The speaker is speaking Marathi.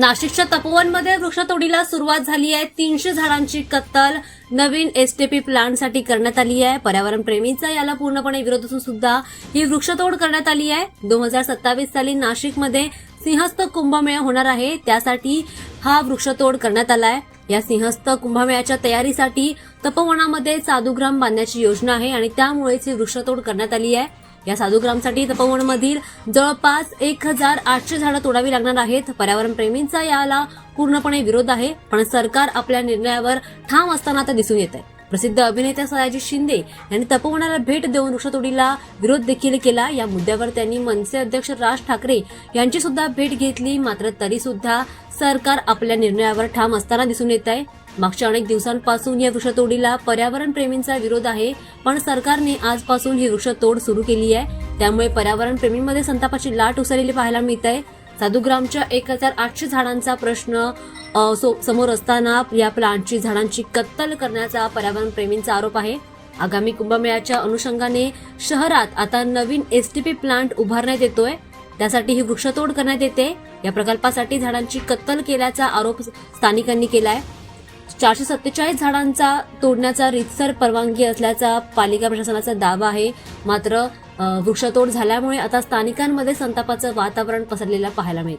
नाशिकच्या तपोवनमध्ये वृक्षतोडीला सुरुवात झाली आहे. तीनशे झाडांची कत्तल नवीन एसटीपी प्लांटसाठी करण्यात आली आहे. पर्यावरण प्रेमींचा याला पूर्णपणे विरोध असून सुद्धा ही वृक्षतोड करण्यात आली आहे. दोन हजार सत्तावीस साली नाशिकमध्ये सिंहस्थ कुंभमेळा होणार आहे. त्यासाठी हा वृक्षतोड करण्यात आलाय या सिंहस्थ कुंभमेळ्याच्या तयारीसाठी तपोवनामध्ये साधुग्राम बांधण्याची योजना आहे आणि त्यामुळेच ही वृक्षतोड करण्यात आली आहे. या साधुग्रामसाठी तपोवनमधील जवळपास एक हजार आठशे झाडं तोडावी लागणार आहेत. पर्यावरण प्रेमींचा याला पूर्णपणे विरोध आहे पण सरकार आपल्या निर्णयावर ठाम असताना आता दिसून येत आहे प्रसिद्ध अभिनेता सयाजी शिंदे यांनी तपोवनाला भेट देऊन वृक्षतोडीला विरोध देखील केला. या मुद्द्यावर त्यांनी मनसे अध्यक्ष राज ठाकरे यांची सुद्धा भेट घेतली. मात्र तरी सुद्धा सरकार आपल्या निर्णयावर ठाम असताना दिसून येत आहे मागच्या अनेक दिवसांपासून या वृक्षतोडीला पर्यावरणप्रेमींचा विरोध आहे पण सरकारने आजपासून ही वृक्षतोड सुरू केली आहे. त्यामुळे पर्यावरणप्रेमींमध्ये संतापाची लाट उसळलेली पाहायला मिळत आहे साधुग्रामच्या एक हजार आठशे झाडांचा प्रश्न सो- समोर असताना या प्लांटची झाडांची कत्तल करण्याचा पर्यावरणप्रेमींचा आरोप आहे. आगामी कुंभमेळ्याच्या अनुषंगाने शहरात आता नवीन एसटीपी प्लांट उभारण्यात येतोय. त्यासाठी ही वृक्षतोड करण्यात येते. या प्रकल्पासाठी झाडांची कत्तल केल्याचा आरोप स्थानिकांनी केलाय. चारशे सत्तेचाळीस झाडांचा तोडण्याचा रितसर परवानगी असल्याचा पालिका प्रशासनाचा दावा आहे. मात्र वृक्षतोड झाल्यामुळे आता स्थानिकांमध्ये संतापाचं वातावरण पसरलेलं पाहायला मिळत